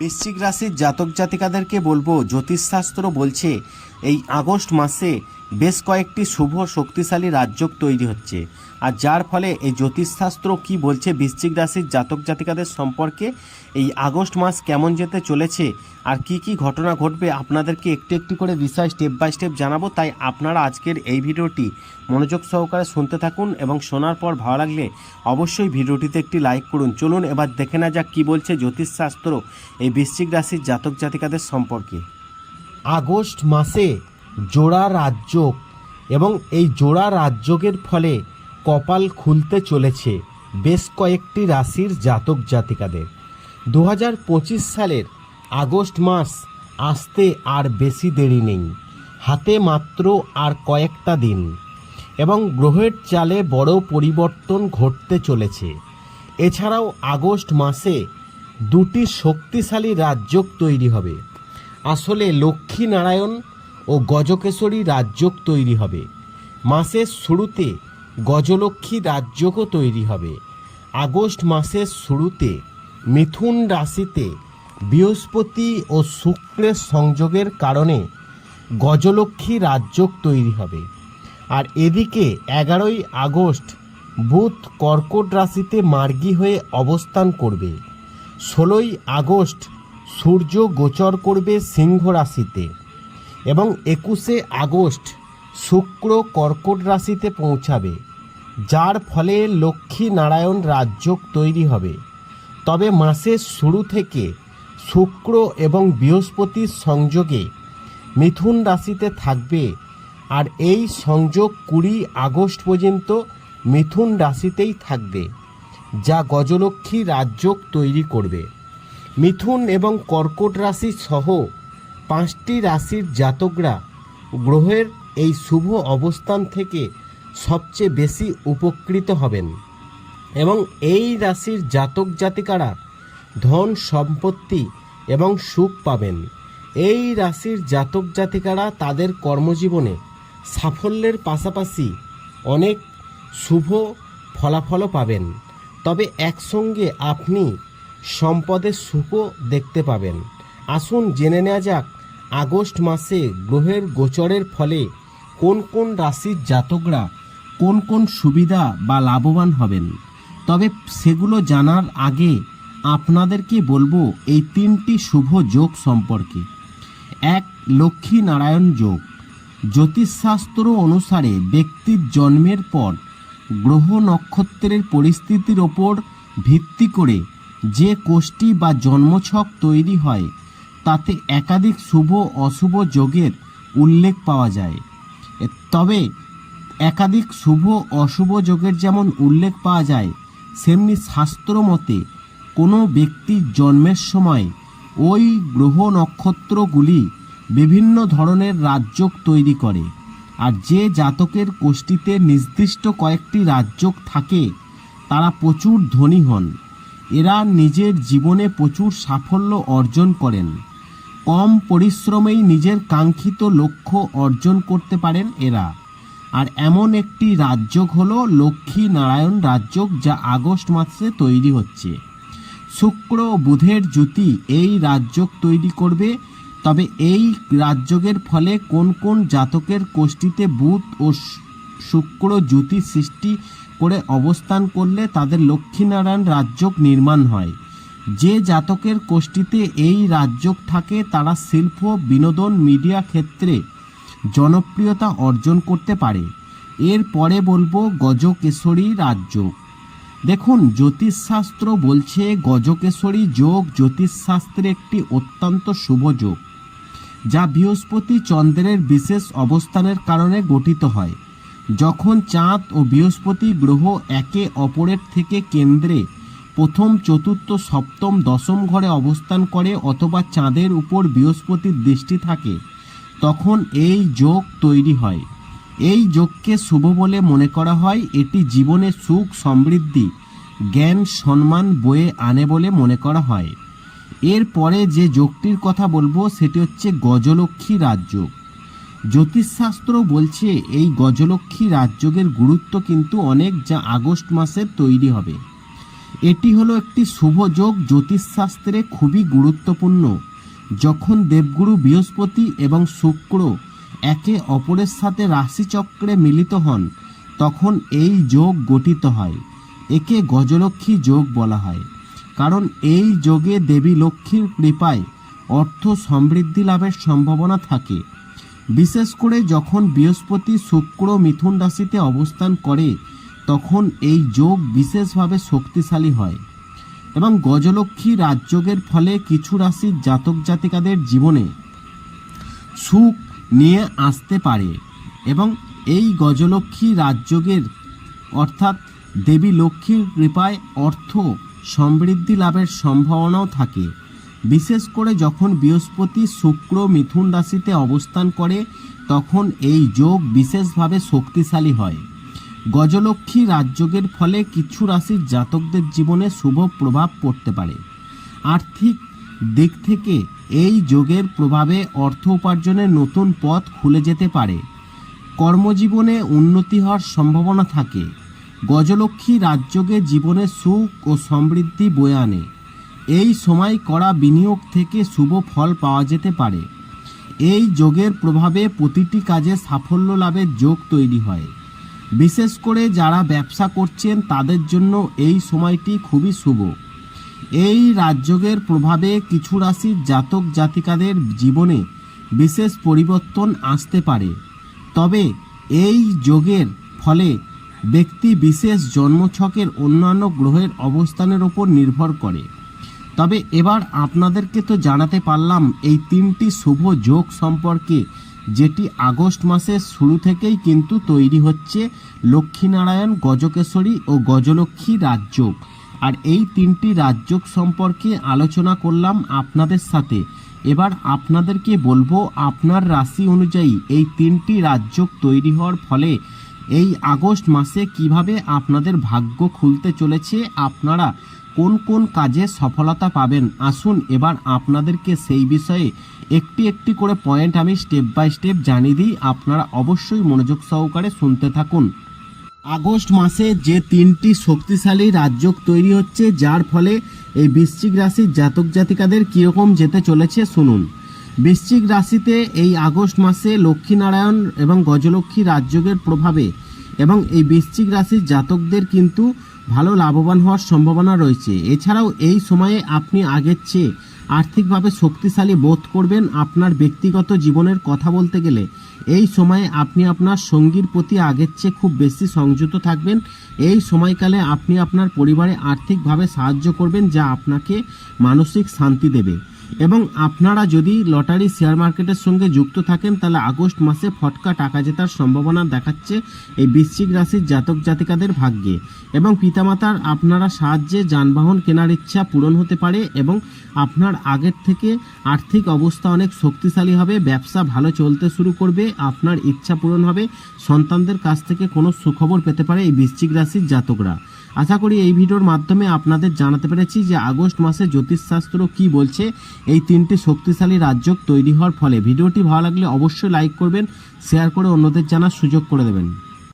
বৃশ্চিক রাশির জাতক জাতিকাদেরকে বলব জ্যোতিষশাস্ত্র বলছে এই আগস্ট মাসে বেশ কয়েকটি শুভ শক্তিশালী রাজ্যক তৈরি হচ্ছে। আর যার ফলে এই জ্যোতিষশাস্ত্র কি বলছে বৃশ্চিক রাশির জাতক জাতিকাদের সম্পর্কে, এই আগস্ট মাস কেমন যেতে চলেছে, আর কি কি ঘটনা ঘটবে আপনাদেরকে একটু একটু করে বিষয় স্টেপ বাই স্টেপ জানাব। তাই আপনারা আজকের এই ভিডিওটি মনোযোগ সহকারে শুনতে থাকুন এবং শোনার পর ভালো লাগলে অবশ্যই ভিডিওটিতে একটি লাইক করুন। চলুন এবার দেখে না যাক কী বলছে জ্যোতিষশাস্ত্র এই বৃশ্চিক রাশির জাতক জাতিকাদের সম্পর্কে। আগস্ট মাসে জোড়া রাজযোগ এবং এই জোড়া রাজযোগের ফলে কপাল খুলতে চলেছে বেশ কয়েকটি রাশির জাতক জাতিকাদের। দু হাজার পঁচিশ সালের আগস্ট মাস আসতে আর বেশি দেরি নেই, হাতে মাত্র আর কয়েকটা দিন এবং গ্রহের চালে বড় পরিবর্তন ঘটতে চলেছে। এছাড়াও আগস্ট মাসে দুটি শক্তিশালী রাজ্যক তৈরি হবে। আসলে লক্ষ্মী নারায়ণ ও গজকেশরী রাজ্যক তৈরি হবে। মাসের শুরুতে গজলক্ষ্মী রাজ্যকও তৈরি হবে। আগস্ট মাসের শুরুতে মিথুন রাশিতে বৃহস্পতি ও শুক্রের সংযোগের কারণে গজলক্ষ্মী রাজ্যক তৈরি হবে। আর এদিকে এগারোই আগস্ট বুধ কর্কট রাশিতে মার্গী হয়ে অবস্থান করবে। ষোলোই আগস্ট সূর্য গোচর করবে সিংহ রাশিতে। এবং একুশে আগস্ট শুক্র কর্কট রাশিতে পৌঁছাবে, যার ফলে লক্ষ্মী নারায়ণ রাজযোগ তৈরি হবে। তবে মাসের শুরু থেকে শুক্র এবং বৃহস্পতির সংযোগে মিথুন রাশিতে থাকবে আর এই সংযোগ কুড়ি আগস্ট পর্যন্ত মিথুন রাশিতেই থাকবে, যা গজলক্ষ্মী রাজযোগ তৈরি করবে। মিথুন এবং কর্কট রাশি সহ পাঁচটি রাশির জাতকরা গ্রহের এই শুভ অবস্থান থেকে সবচেয়ে বেশি উপকৃত হবেন। এবং এই রাশির জাতক জাতিকারা ধন সম্পত্তি এবং সুখ পাবেন। এই রাশির জাতক জাতিকারা তাদের কর্মজীবনে সাফল্যের পাশাপাশি অনেক শুভ ফলাফলও পাবেন। তবে একসঙ্গে আপনি সম্পদের সুখও দেখতে পাবেন। আসুন জেনে নেওয়া যাক আগস্ট মাসে গ্রহের গোচরের ফলে কোন কোন রাশির জাতকরা কোন কোন সুবিধা বা লাভবান হবেন? তবে সেগুলো জানার আগে আপনাদেরকে বলব এই তিনটি শুভ যোগ সম্পর্কে। এক লক্ষ্মী নারায়ণ যোগ। জ্যোতিষশাস্ত্র অনুসারে ব্যক্তির জন্মের পর গ্রহ নক্ষত্রের পরিস্থিতির ওপর ভিত্তি করে যে কোষ্ঠী বা জন্মছক তৈরি হয় তাতে একাধিক শুভ অশুভ যোগের উল্লেখ পাওয়া যায়। তবে একাধিক শুভ অশুভ যোগের যেমন উল্লেখ পাওয়া যায়, সেমনি শাস্ত্র মতে কোনো ব্যক্তির জন্মের সময় ওই গ্রহ নক্ষত্রগুলি বিভিন্ন ধরনের রাজযোগ তৈরি করে, আর যে জাতকের কোষ্ঠীতে নির্দিষ্ট কয়েকটি রাজযোগ থাকে, তারা প্রচুর ধনী হন। এরা নিজের জীবনে প্রচুর সাফল্য অর্জন করেন। কম পরিশ্রমেই নিজের কাঙ্ক্ষিত লক্ষ্য অর্জন করতে পারেন এরা। আর এমন একটি রাজযোগ হলো লক্ষ্মী নারায়ণ রাজযোগ যা আগস্ট মাসে তৈরি হচ্ছে। শুক্র বুধের জুতি এই রাজযোগ তৈরি করবে, তবে এই রাজযোগের ফলে কোন কোন জাতকের কোষ্ঠীতে বুধ ও শুক্র জ্যোতি সৃষ্টি করে অবস্থান করলে তাদের লক্ষ্মীনারায়ণ রাজযোগ নির্মাণ হয়। যে জাতকের কোষ্ঠীতে এই রাজযোগ থাকে, তারা শিল্প, বিনোদন, মিডিয়া ক্ষেত্রে জনপ্রিয়তা অর্জন করতে পারে। এর পরে বলব গজকেশরী রাজযোগ। দেখুন, জ্যোতিষশাস্ত্র বলছে গজকেশরী যোগ জ্যোতিষশাস্ত্রে একটি অত্যন্ত শুভ যোগ, যা বৃহস্পতি চন্দ্রের বিশেষ অবস্থানের কারণে গঠিত হয়। যখন চাঁদ ও বৃহস্পতি গ্রহ একে অপরের থেকে কেন্দ্রে প্রথম, চতুর্থ, সপ্তম, দশম ঘরে অবস্থান করে অথবা চাঁদের উপর বৃহস্পতির দৃষ্টি থাকে, তখন এই যোগ তৈরি হয়। এই যোগকে শুভ বলে মনে করা হয়। এটি জীবনে সুখ, সমৃদ্ধি, জ্ঞান, সম্মান বয়ে আনে বলে মনে করা হয়। এরপরে যে যোগটির কথা বলব, সেটি হচ্ছে গজলক্ষ্মী রাজযোগ। জ্যোতিষশাস্ত্র বলছে, এই গজলক্ষ্মী রাজযোগের গুরুত্ব কিন্তু অনেক যা আগস্ট মাসে তৈরি হবে। এটি হলো একটি শুভ যোগ জ্যোতিষশাস্ত্রে খুবই গুরুত্বপূর্ণ। যখন দেবগুরু বৃহস্পতি এবং শুক্র একে অপরের সাথে রাশিচক্রে মিলিত হন, তখন এই যোগ গঠিত হয়। একে গজলক্ষ্মী যোগ বলা হয়। কারণ এই যোগে দেবী লক্ষ্মীর কৃপায় অর্থ সমৃদ্ধি লাভের সম্ভাবনা থাকে। বিশেষ করে যখন বৃহস্পতি শুক্র মিথুন রাশিতে অবস্থান করে তখন এই যোগ বিশেষভাবে শক্তিশালী হয় এবং গজলক্ষ্মী রাজযোগের ফলে কিছু রাশির জাতক জাতিকাদের জীবনে সুখ নিয়ে আসতে পারে এবং এই গজলক্ষ্মী রাজযোগের অর্থাৎ দেবী লক্ষ্মীর কৃপায় অর্থ সমৃদ্ধি লাভের সম্ভাবনাও থাকে। বিশেষ করে যখন বৃহস্পতি শুক্র মিথুন রাশিতে অবস্থান করে, তখন এই যোগ বিশেষভাবে শক্তিশালী হয়। গজলক্ষ্মী রাজযোগের ফলে কিছু রাশির জাতকদের জীবনে শুভ প্রভাব পড়তে পারে। আর্থিক দিক থেকে এই যোগের প্রভাবে অর্থ উপার্জনের নতুন পথ খুলে যেতে পারে। কর্মজীবনে উন্নতি হওয়ার সম্ভাবনা থাকে। গজলক্ষ্মী রাজযোগে জীবনে সুখ ও সমৃদ্ধি বয়ে আনে। এই সময় করা বিনিয়োগ থেকে শুভ ফল পাওয়া যেতে পারে। এই যোগের প্রভাবে প্রতিটি কাজে সাফল্য লাভের যোগ তৈরি হয়। বিশেষ করে যারা ব্যবসা করছেন তাদের জন্য এই সময়টি খুবই শুভ। এই রাজযোগের প্রভাবে কিছু রাশির জাতক জাতিকাদের জীবনে বিশেষ পরিবর্তন আসতে পারে। তবে এই যোগের ফলে ব্যক্তি বিশেষ জন্মছকের অন্যান্য গ্রহের অবস্থানের ওপর নির্ভর করে। তবে এবার আপনাদেরকে তো জানাতে পারলাম এই তিনটি শুভ যোগ সম্পর্কে যেটি আগস্ট মাসের শুরু থেকেই কিন্তু তৈরি হচ্ছে লক্ষ্মীনারায়ণ গজকেশরী ও গজলক্ষ্মী রাজযোগ আর এই তিনটি রাজযোগ সম্পর্কে আলোচনা করলাম আপনাদের সাথে। এবার আপনাদেরকে বলব আপনার রাশি অনুযায়ী এই তিনটি রাজযোগ তৈরি হওয়ার ফলে এই আগস্ট মাসে কীভাবে আপনাদের ভাগ্য খুলতে চলেছে আপনারা কোন কোন কাজে সফলতা পাবেন? আসুন এবার আপনাদেরকে সেই বিষয়ে একটি একটি করে পয়েন্ট আমি স্টেপ বাই স্টেপ জানিয়ে দিই। আপনারা অবশ্যই মনোযোগ সহকারে শুনতে থাকুন। আগস্ট মাসে যে তিনটি শক্তিশালী রাজযোগ তৈরি হচ্ছে, যার ফলে এই বৃশ্চিক রাশির জাতক জাতিকাদের কীরকম যেতে চলেছে শুনুন। বৃশ্চিক রাশিতে এই আগস্ট মাসে লক্ষ্মীনারায়ণ এবং গজলক্ষ্মী রাজযোগের প্রভাবে এবং এই বৃশ্চিক রাশির জাতকদের কিন্তু ভালো লাভবান হওয়ার সম্ভাবনা রয়েছে। এছাড়াও এই সময়ে আপনি আগের চেয়ে আর্থিকভাবে শক্তিশালী বোধ করবেন আপনার ব্যক্তিগত জীবনের কথা বলতে গেলে। এই সময়ে আপনি আপনার সঙ্গীর প্রতি আগের চেয়ে খুব বেশি সংযুক্ত থাকবেন। এই সময়কালে আপনি আপনার পরিবারে আর্থিকভাবে সাহায্য করবেন, যা আপনাকে মানসিক শান্তি দেবে। এবং আপনারা যদি লটারি শেয়ার মার্কেটের সঙ্গে যুক্ত থাকেন, তাহলে আগস্ট মাসে ফটকা টাকা জেতার সম্ভাবনা দেখাচ্ছে এই বৃশ্চিক রাশির জাতক জাতিকাদের ভাগ্যে। এবং পিতামাতার আপনারা সাহায্যে যানবাহন কেনার ইচ্ছা পূরণ হতে পারে এবং আপনার আগের থেকে আর্থিক অবস্থা অনেক শক্তিশালী হবে, ব্যবসা ভালো চলতে শুরু করবে, আপনার ইচ্ছা পূরণ হবে, সন্তানদের কাছ থেকে কোনো সুখবর পেতে পারে এই বৃশ্চিক রাশির জাতকরা। আশা করি এই ভিডিওর মাধ্যমে আপনাদের জানাতে পেরেছি যে আগস্ট মাসে জ্যোতিষশাস্ত্র কি বলছে। এই তিনটি শক্তিশালী রাজ্য তৈরি হওয়ার ফলে। ভিডিওটি ভালো লাগলে অবশ্যই লাইক করবেন শেয়ার করে অন্যদের জানার সুযোগ করে দেবেন।